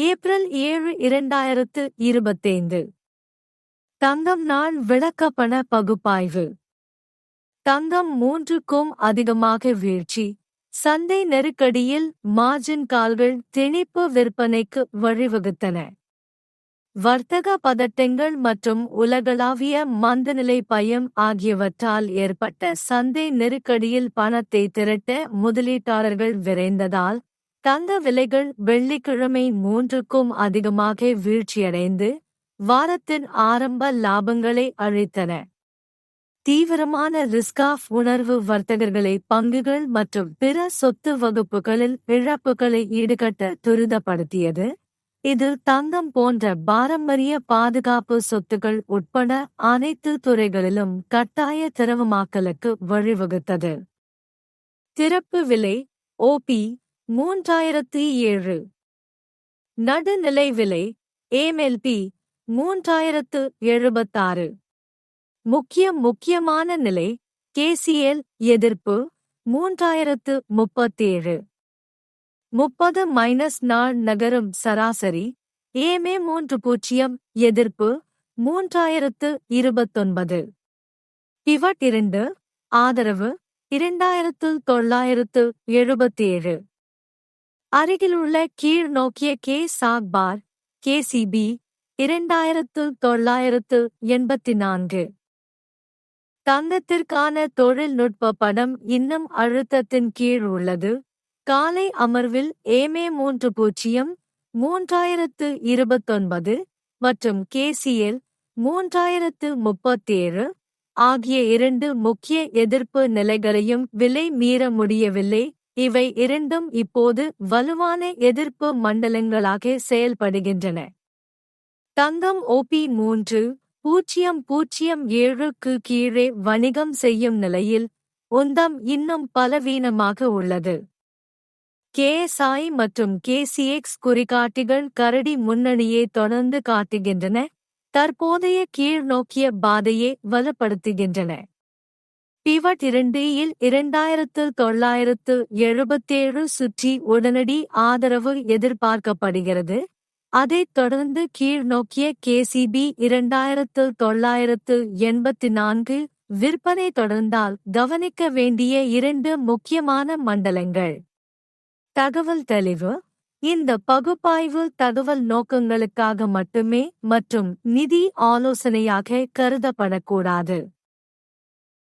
April ஏழு இரண்டாயிரத்து இருபத்தைந்து. தங்கம் நாள் விளக்கப்பண பகுப்பாய்வு. தங்கம் மூன்றுக்கும் அதிகமாக வீழ்ச்சி. சந்தை நெருக்கடியில் மார்ஜின் கால்கள் திணிப்பு விற்பனைக்கு வழிவகுத்தன. வர்த்தக பதட்டங்கள் மற்றும் உலகளாவிய மந்தநிலை பயம் ஆகியவற்றால் ஏற்பட்ட சந்தை நெருக்கடியில் பணத்தை திரட்ட முதலீட்டாளர்கள் விரைந்ததால் தங்க விலைகள் வெள்ளிக்கிழமை மூன்றுக்கும் அதிகமாக வீழ்ச்சியடைந்து வாரத்தின் ஆரம்ப லாபங்களை அழித்தன. தீவிரமான ரிஸ்க் ஆஃப் உணர்வு வர்த்தகர்களை பங்குகள் மற்றும் பிற சொத்து வகுப்புகளில் இழப்புகளை ஈடுகட்ட துரிதப்படுத்தியது. இது தங்கம் போன்ற பாரம்பரிய பாதுகாப்பு சொத்துகள் உட்பட அனைத்து துறைகளிலும் கட்டாய திரவமாக்கலுக்கு வழிவகுத்தது. திறப்பு விலை ஓபி மூன்றாயிரத்தி ஏழு. நடுநிலை விலை ஏமெல்பி மூன்றாயிரத்து எழுபத்தாறு. முக்கிய முக்கியமான நிலை கேசிஎல் எதிர்ப்பு மூன்றாயிரத்து முப்பத்தேழு. முப்பது மைனஸ் நாள் நகரும் சராசரி ஏமே மூன்று பூஜ்ஜியம் எதிர்ப்பு மூன்றாயிரத்து இருபத்தொன்பது. பிவட் இரண்டு ஆதரவு இரண்டாயிரத்து தொள்ளாயிரத்து எழுபத்தேழு. அருகிலுள்ள கீழ் நோக்கிய கே சாக்பார் கேசிபி இரண்டாயிரத்து தொள்ளாயிரத்து எண்பத்தி நான்கு தங்கத்திற்கான தொழில்நுட்ப படம் இன்னும் அழுத்தத்தின் கீழ் உள்ளது. காலை அமர்வில் ஏமே மூன்று பூஜ்ஜியம் மூன்றாயிரத்து இருபத்தொன்பது மற்றும் கேசிஎல் மூன்றாயிரத்து முப்பத்தேழு ஆகிய இரண்டு முக்கிய எதிர்ப்பு நிலைகளையும் விலை மீற முடியவில்லை. இவை இரண்டும் இப்போது வலுவான எதிர்ப்பு மண்டலங்களாக செயல்படுகின்றன. தங்கம் ஓபி மூன்று பூஜ்ஜியம் பூஜ்ஜியம் ஏழுக்கு கீழே வணிகம் செய்யும் நிலையில் உந்தம் இன்னும் பலவீனமாக உள்ளது. கேஎஸ்ஐ மற்றும் கேசிஎக்ஸ் குறிகாட்டிகள் கரடி முன்னணியை தொடர்ந்து காட்டுகின்றன தற்போதைய கீழ்நோக்கிய பாதையை வலுப்படுத்துகின்றன. பிவட் இரண்டு இல் இரண்டாயிரத்து தொள்ளாயிரத்து எழுபத்தேழு சுற்றி உடனடி ஆதரவு எதிர்பார்க்கப்படுகிறது. அதைத் தொடர்ந்து கீழ்நோக்கிய கேசிபி இரண்டாயிரத்து தொள்ளாயிரத்து எண்பத்தி நான்கு விற்பனை தொடர்ந்தால் கவனிக்க வேண்டிய இரண்டு முக்கியமான மண்டலங்கள். தகவல் தெளிவு. இந்த பகுப்பாய்வு தகவல் நோக்கங்களுக்காக மட்டுமே மற்றும் நிதி ஆலோசனையாக கருதப்படக்கூடாது.